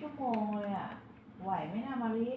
ชั่วโมงเลยอะ ไหวไหมนะมาลิ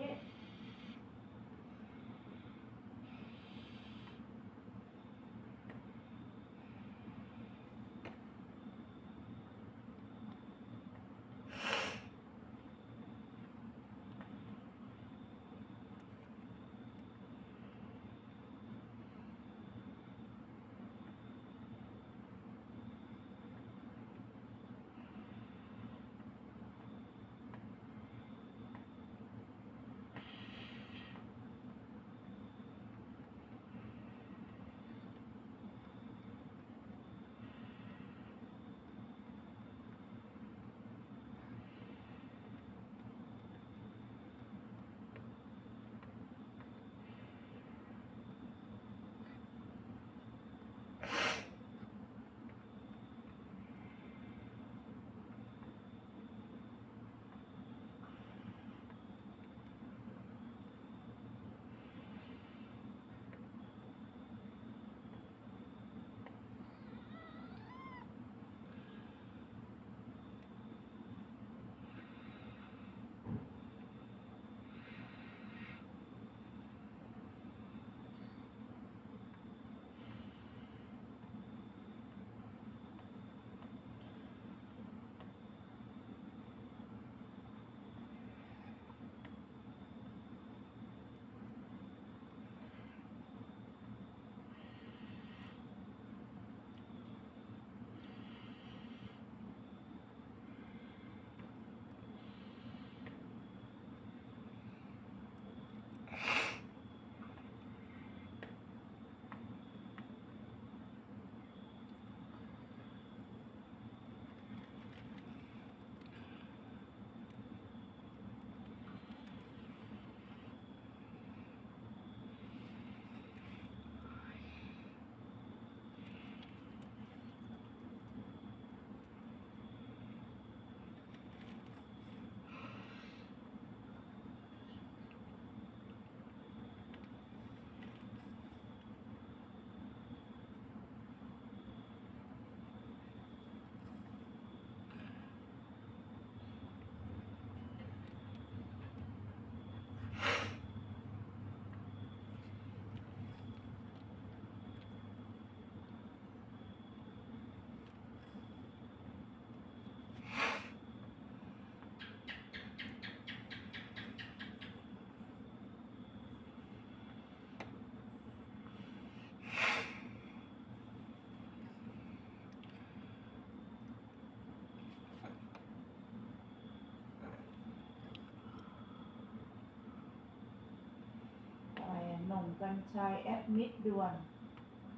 กัญชัยแอดมิดด่วน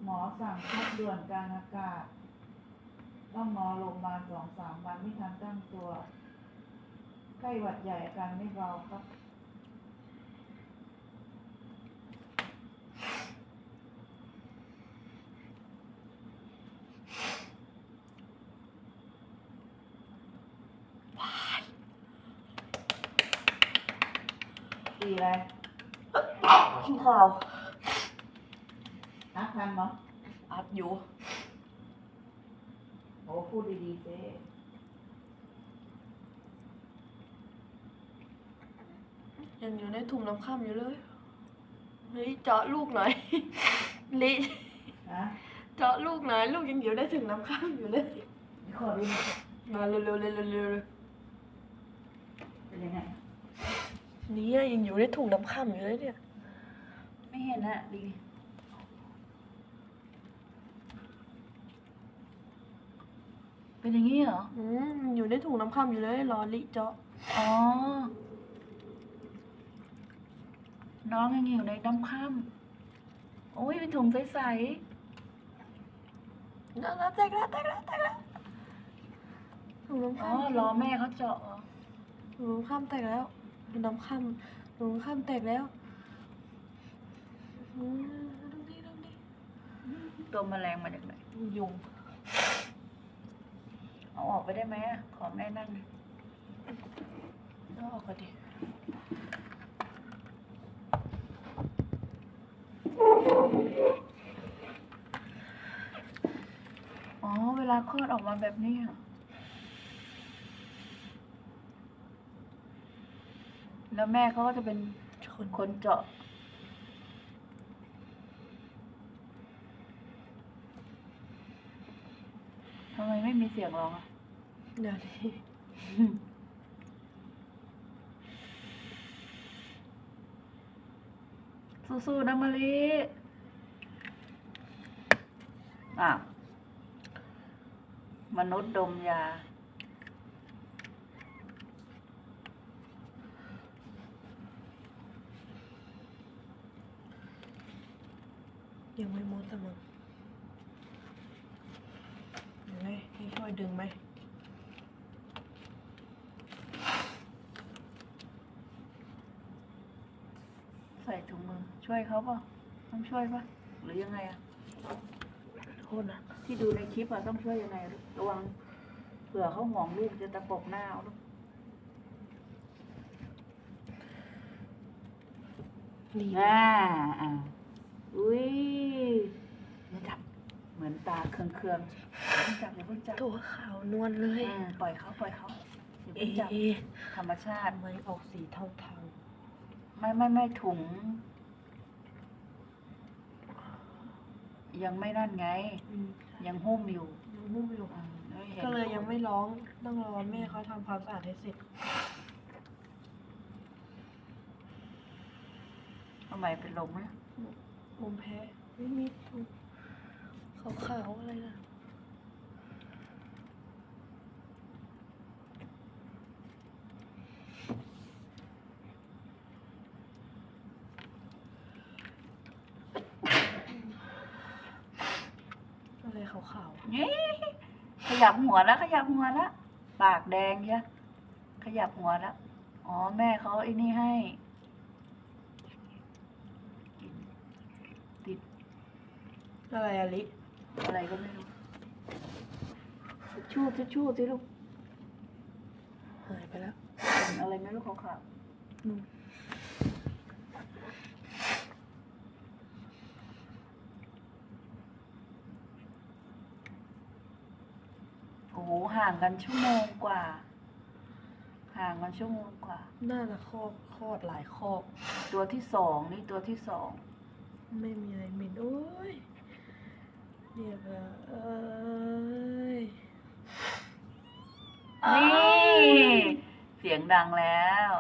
หมอสั่งพักด่วนกลางอากาศ ต้องนอนโรงพยาบาลสองสามวันไม่ทันตั้งตัว ไข้หวัดใหญ่อาการไม่เบาครับตีอะไร กินข้าวนัก ทันเนาะอัดอยู่โหพูดดีๆเจ๊ยังอยู่ในถุงน้ำข้ามอยู่เลย เฮ้ยเจาะลูกหน่อยลินะเจาะลูกหน่อย ลูกยังอยู่ในถุงน้ำข้ามอยู่เลยขอดูหน่อยมาเร็วๆเร็วๆเร็วๆเร็วเป็นยังไงๆนี่ยังอยู่ในถุงน้ำข้ามอยู่เลยเนี่ย ไม่เห็นอะดี เป็นอย่างนี้เหรอ อืมอยู่ในถุงน้ำข้ามอยู่เลยรอลิเจาะอ๋อ น้องยังอยู่ในน้ำค่ำโอ้ยเป็นถุงใสนั่นแตกแล้วแตกแล้วแตกแล้วถุงน้ำๆ อ๋อ ข้ามรอแม่เขาเจาะเหรอถุงน้ำข้ามแตกแล้วถุงน้ำข้ามถุงน้ำข้ามแตกแล้วอืมดูดิดูดิตัวแมลงมาจากไหนยุง เอาออกไปได้ไหมขอแม่นั่งหน่อยเอาออกก่อนดิอ๋อ เวลาคลอดออกมาแบบนี้แล้วแม่เขาก็จะเป็นคนคนเจาะทำไมไม่มีเสียงร้องอะ เดี๋ยวนี้สู้ๆนะมะลิอะมนุษย์ดมยา ยังไม่หมดแต่มึงเห็นไหมให้ช่วยดึงไหม ใส่ถุงมือ ช่วยเขาเปล่ะต้องช่วยปะหรือยังไงอะโทษนะที่ดูในคลิปอะต้องช่วยยังไงลูกระวังเผื่อเขาห่วงลูกจะตะปบหน้าเอาลูกนี่อ่าอ่าอุ้ยอย่าจับเหมือนตาเคืองเคืองๆอย่าเพิ่งจับอย่าเพิ่งจับตัวขาวนวลเลยอ่าปล่อยเขาปล่อยเขาอย่าเอ๊เพิ่งจับะธรรมชาติทำไมออกสีเทาไม่ไม่ไม่ถุง ยังไม่นั่นไงๆอืมยังหุ้มอยู่ยังนุ่มอยู่อ่าไม่ห็นก็เลยยังไม่ร้องต้องรอแม่เขาทำความสะอาดให้เสร็จทำไมเป็นลมนะอมแพ้ไม่มีถุงขาวๆอะไรนะ ขาวๆอะนี่ขยับหัวแล้วขยับหัวแล้วปากแดงใช่ขยับหัวแล้วอ๋อแม่เขาไอ้นี่ให้ ติดอะไรอะลิอะไรก็ไม่รู้ทิชชู่ทิชชู่สิลูกหายไปแล้ว อะไรไม่รู้ขาวนู่นๆโอ้โหห่างกันชั่วโมงกว่า ห่างกันชั่วโมงกว่า น่าจะคอกคลอดหลายคอกตัวที่สองนี่ตัวที่สองไม่มีอะไรเหม็นโอ้ยเรียบร้อยเอ้ยนี่เสียงดังแล้ว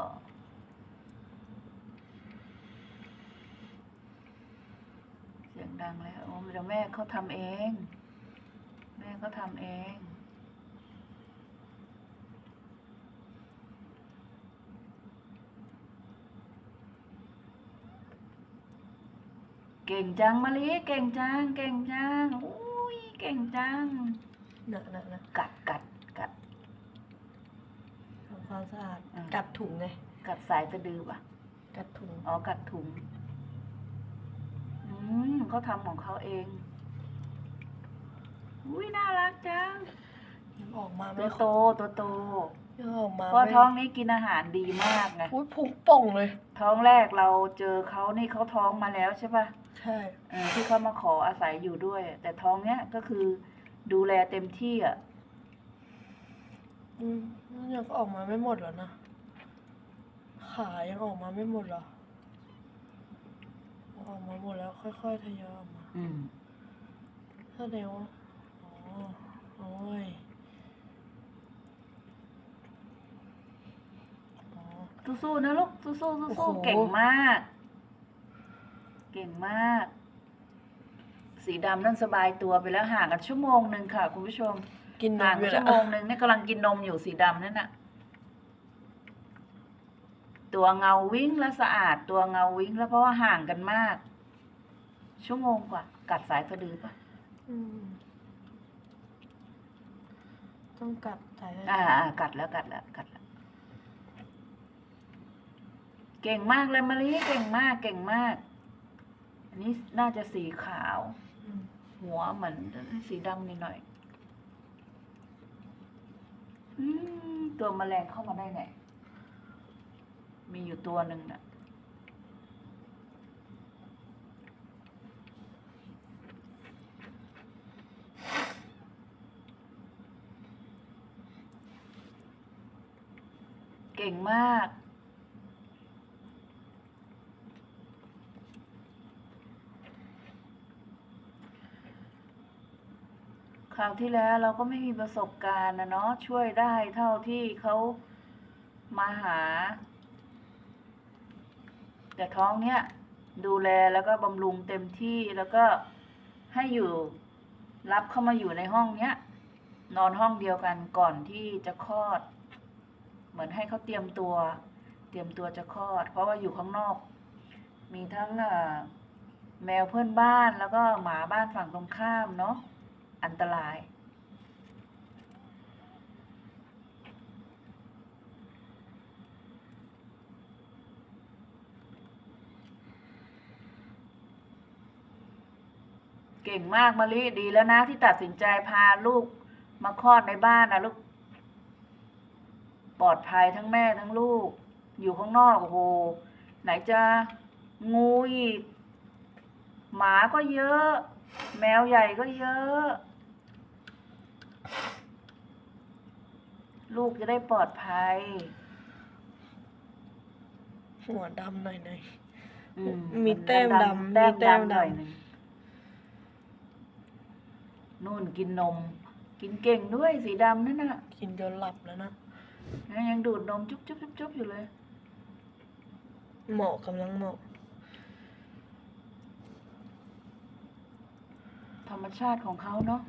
เสียงดังแล้วโอ้เดี๋ยวแม่เขาทำเอง แม่เขาทำเอง เก่งจังมะลิเก่งจัง เก่งจังอุ้ยเก่งจังหนะนะนะกัดกัดกัด ทำความสะอาดอ่ากัดถุงไงกัดสายสะดือป่ะกัดถุงอ๋อกัดถุงอืมเขาทำของเขาเองอุ้ยน่ารักจังยังออกมาตัไม่วครโตบตัวโตยังออกมาเพราะไม่ท้องนี้กินอาหารดีมากไงอุ้ยพุงป่องเลย ท้องแรกเราเจอเขานี่เขาท้องมาแล้วใช่ป่ะ ใช่เออที่เขามาขออาศัยอยู่ด้วย แต่ท้องเนี้ยก็คือดูแลเต็มที่อะ อืมยังออกมาไม่หมดเหรอนะ ขายังออกมาไม่หมดเหรอ ออกมาหมดแล้วค่อยๆทยอยออกมาอืม แสดงว่าอ๋อโอ้ยอ๋อ สู้ๆนะลูก สู้ๆสู้โอ้ๆโหเก่งมาก เก่งมาก สีดำนั่นสบายตัวไปแล้วห่างกันชั่วโมงหนึ่งค่ะ คุณผู้ชมกินนห่ามงอยู่ชั่แล้ววโมงหนึ่งนี่กำลังกินนมอยู่สีดำนั่นน่ะ ตัวเงาวิ่งแล้วสะอาดตัวเงาวิ่งแล้วเพราะว่าห่างกันมาก ชั่วโมงกว่า กัดสายสะดือปะอืมต้องกัดสายอ่าอ่ากัดแล้วกัดแล้วกัดแล้วเก่งมากเลยมะลิเก่งมากเก่งมาก อันนี้น่าจะสีขาว หัวเหมือนสีดำนิดหน่อยอตัวแมลงเข้ามาได้ไงมีอยู่ตัวหนึ่งน่ะเก่งมาก ค ราวที่แล้วเราก็ไม่มีประสบการณ์นะเนาะช่วยได้เท่าที่เขามาหา แต่ท้องเนี้ยดูแลแล้วก็บำรุงเต็มที่แล้วก็ให้อยู่รับเข้ามาอยู่ในห้องเนี้ย นอนห้องเดียวกันก่อนที่จะคลอด เหมือนให้เขาเตรียมตัว เตรียมตัวจะคลอด เพราะว่าอยู่ข้างนอก มีทั้งแมวเพื่อนบ้านแล้วก็หมาบ้านฝั่งตรงข้ามเนาะ อันตราย เก่งมากมะลิดีแล้วนะที่ตัดสินใจพาลูกมาคลอดในบ้านนะลูก ปลอดภัยทั้งแม่ทั้งลูก อยู่ข้างนอกโอ้โหไหนจะงูอีก หมาก็เยอะ แมวใหญ่ก็เยอะ ลูกจะได้ปลอดภัย หัวดำหน่อยหน่อยอืมีแต้มดำแต้มมีแต้มดำหน่อยดำหนึ่งนู่นกินนม กินเก่งด้วยสีดำนั่นน่ะกินจนหลับแล้วนะนะยังดูดนมจุ๊บจุ๊บจุ๊บจุ๊บอยู่เลย เหมาะกำลังเหมาะ ธรรมชาติของเขาเนาะ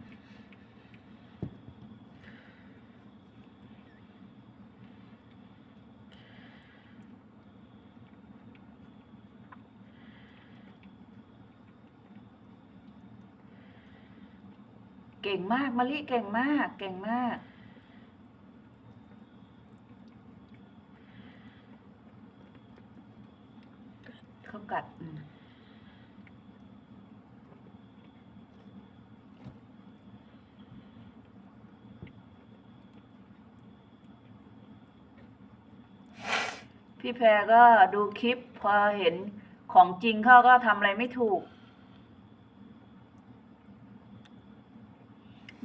เก่งมากมะลิเก่งมาก เก่งมาก เขากัดพี่แพรก็ดูคลิปพอเห็นของจริงเขาก็ทำอะไรไม่ถูก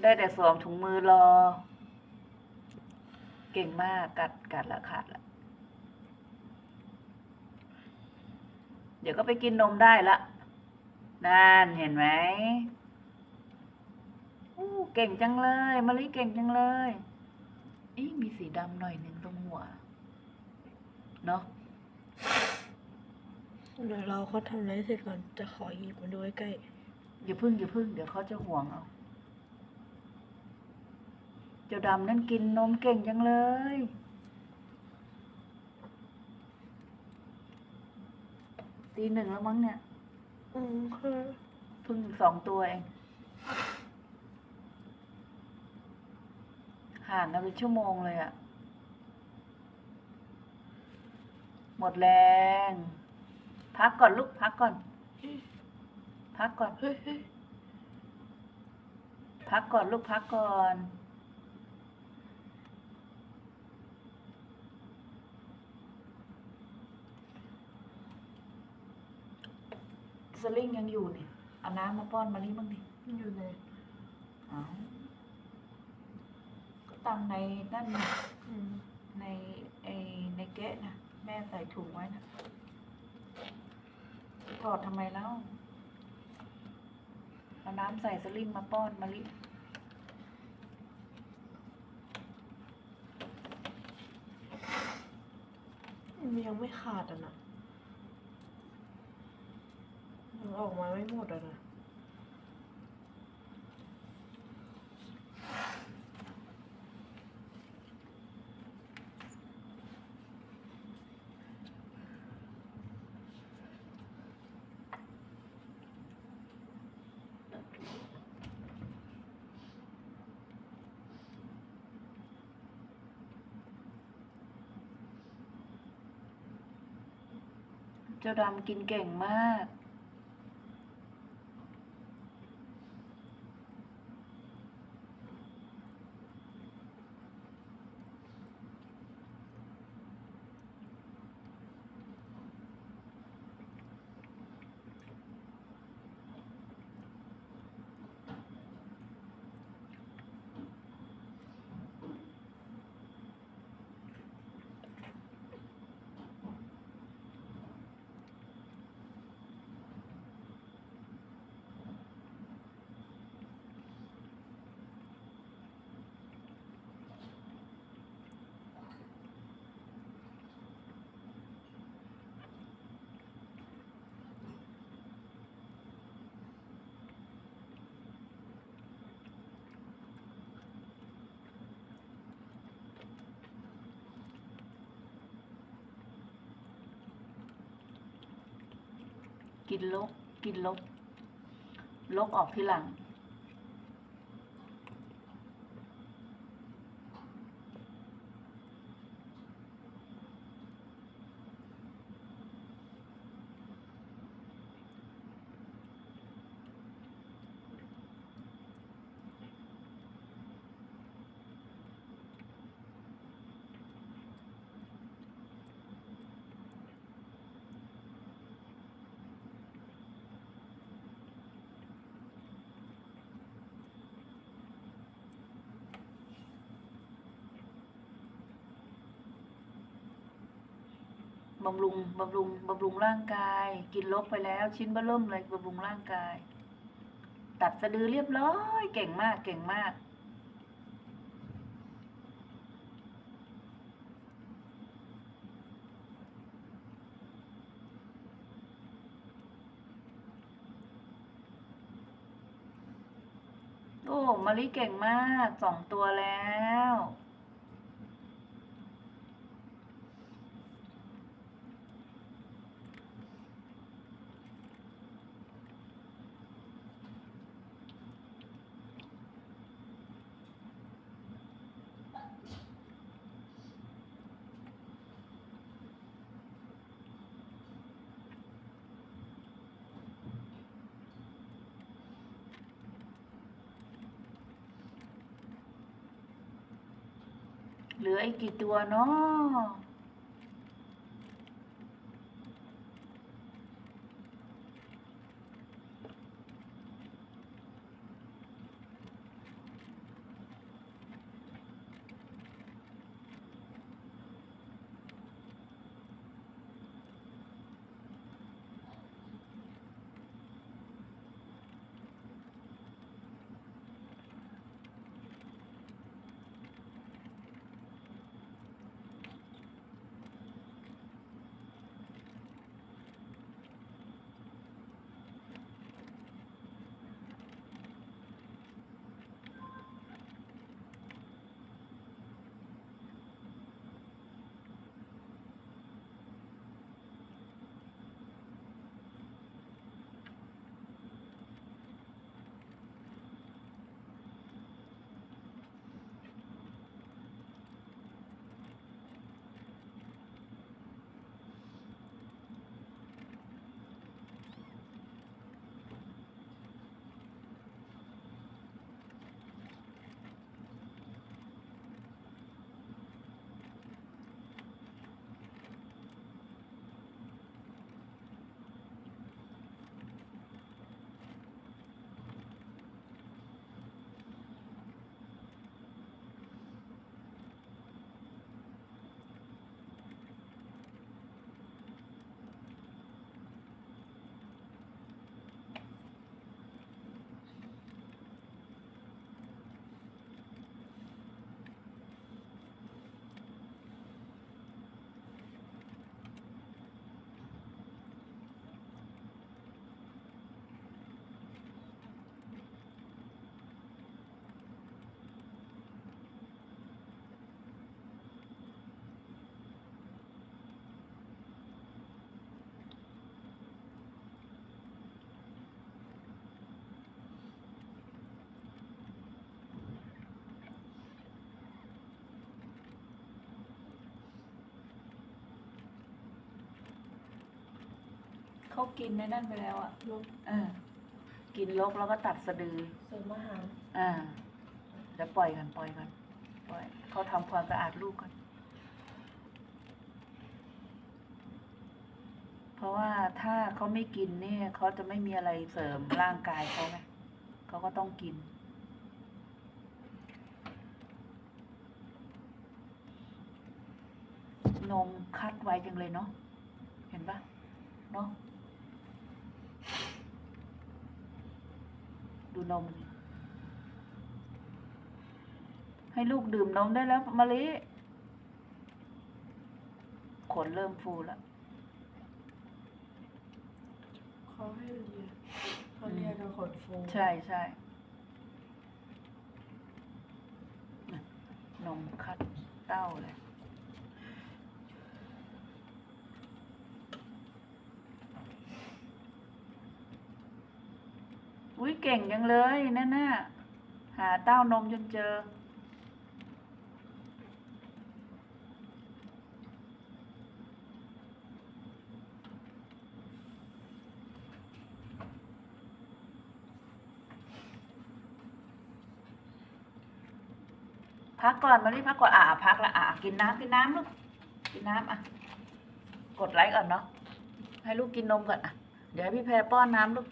ได้แต่สวมถุงมือรอ เก่งมากกัดกัดละขาดละเดี๋ยวก็ไปกินนมได้ละนั่นเห็นไหมอู้เก่งจังเลยมะลิเก่งจังเลยอีมีสีดำหน่อยหนึ่งตรงหัว เนาะเดี๋ยวเราเขาทำอะไรเสร็จก่อนจะขอหยิบมาดูใกล้อย่าพึ่งอย่าพึ่งเดี๋ยวเขาจะห่วงเอา เจ้าดำนั่นกินนมเก่งจังเลย ตีหนึ่งแล้วมั้งเนี่ยๆอืมค่ะเพิ่งสองตัวเองห่างกันเป็นชั่วโมงเลยอะหมดแรง พักก่อนลูกพักก่อน พักก่อนเฮ้ยเฮ้ยพักก่อนลูกพักก่อน สลิงยังอยู่นี่เอาน้ำมาป้อนมาลิบ้างดิมันอยู่ในเอาก็ตามในนั่นน่ะอืมในไอในเกะนะแม่ใส่ถุงไว้นะถอดทำไมแล้วเอาน้ำใส่สลิงมาป้อนมาลิมันยังไม่ขาดอะนะมัน ออกมาไม่หมดอะนะเจ้าดำกินเก่งมาก อ กินลก กินลก ลกออกทีหลัง บำรุงบำรุงบำรุงร่างกาย กินลกไปแล้ว ชิ้นเบ้อเริ่มเลยบำรุงร่างกาย ตัดสะดือเรียบร้อย เก่งมากเก่งมาก โอ้มาลิเก่งมากสองตัวแล้ว เหลืออีกกี่ตัวเนาะ เขากินในนั่นไปแล้วอะ่ะลกเออกินลกแล้วก็ตัดสะดือ เสริมอาหารอ่าเดี๋ยวปล่อยกันปล่อยกันปล่อยเขาทำความสะอาดลูกกัน เพราะว่าถ้าเขาไม่กินเนี่ยเขาจะไม่มีอะไรเสริมร่างกายเขาไงเขาก็ต้องกิน นมคัดไว้จังเลยเนาะเห็นปะเนาะ ดูนมดิให้ลูกดื่มนมได้แล้วมะลิขนเริ่มฟูแล้วเขาให้เรียนเขาเรียนกับขนฟูใช่ใช่น่ะนมคัดเต้าเลย อุ้ย เก่งจังเลยนั่นน่ะหาเต้านมจนเจอ พักก่อนมารีพักก่อนอ่าพักละอ่ากินน้ำกินน้ำลูกกินน้ำอะ กดไลค์ก่อนเนาะให้ลูกกินนมก่อนอะเดี๋ยวพี่แพรป้อนน้ำลูก